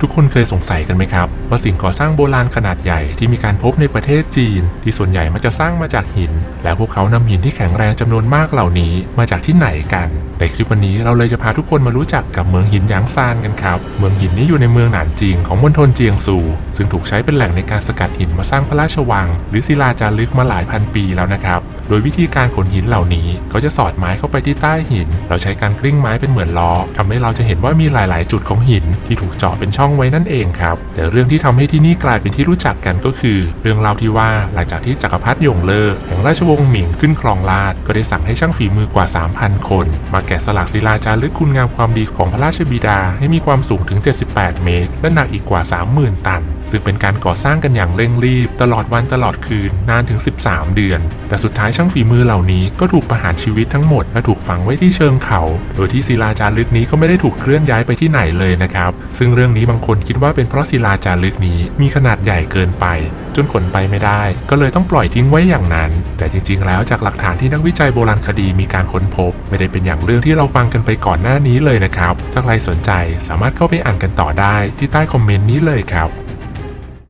ทุกคนเคยสงสัยกันไหมครับ ว่าสิ่งก่อสร้างโบราณขนาดใหญ่ที่มีการพบในประเทศจีน ที่ส่วนใหญ่มักจะสร้างมาจากหินและพวกเขานำหินที่แข็งแรงจำนวนมากเหล่านี้มาจากที่ไหนกัน ในคลิปวันนี้เราเลยจะพาทุกคนมารู้จักกับเมืองหินหยางซานกันครับ เมืองหินนี้อยู่ในเมืองหนานจิงของมณฑลเจียงซู ซึ่งถูกใช้เป็นแหล่งในการสกัดหินมาสร้างพระราชวัง หรือศิลาจารึกมาหลายพันปีแล้วนะครับ โดยวิธีการขนหินเหล่านี้เขาจะสอดไม้เข้าไปที่ใต้หิน เราใช้การกลิ้งไม้เป็นเหมือนล้อทำให้เราจะเห็นว่ามีหลาย ๆ จุดของหินที่ถูกเจาะเป็นช่องไว้นั่นเองครับ แต่เรื่องที่ทำให้ที่นี่กลายเป็นที่รู้จักกันก็คือ เรื่องเล่าที่ว่าหลังจากที่จักรพรรดิหยงเลอแห่งราชวงศ์หมิงขึ้นครองราชก็ได้สั่งให้ช่างฝีมือกว่า 3,000 คน มาแกะสลักศิลาจารึกคุณงามความดีของพระราชบิดาให้มีความสูงถึง 78 เมตร และหนักอีกกว่า 30,000 ตัน ซึ่งเป็นการก่อสร้างกันอย่างเร่งรีบ ตลอดวันตลอดคืนนานถึง 13 เดือน แต่สุดท้ายช่างฝีมือเหล่านี้ก็ถูกประหารชีวิตทั้งหมดและถูกฝังไว้ที่เชิงเขา โดยที่ศิลาจารึกนี้ก็ไม่ได้ถูกเคลื่อนย้ายไปที่ไหนเลยนะครับ ซึ่งเรื่องนี้บางคนคิดว่าเป็นเพราะศิลาจารึกนี้มีขนาดใหญ่เกินไป จนขนไปไม่ได้ ก็เลยต้องปล่อยทิ้งไว้อย่างนั้น แต่จริง ๆ แล้วจากหลักฐานที่นักวิจัยโบราณคดีมีการค้นพบ ไม่ได้เป็นอย่างเรื่องที่เราฟังกันไปก่อนหน้านี้เลยนะครับ ถ้าใครสนใจสามารถเข้าไปอ่านกันต่อได้ที่ใต้คอมเมนต์นี้เลยครับ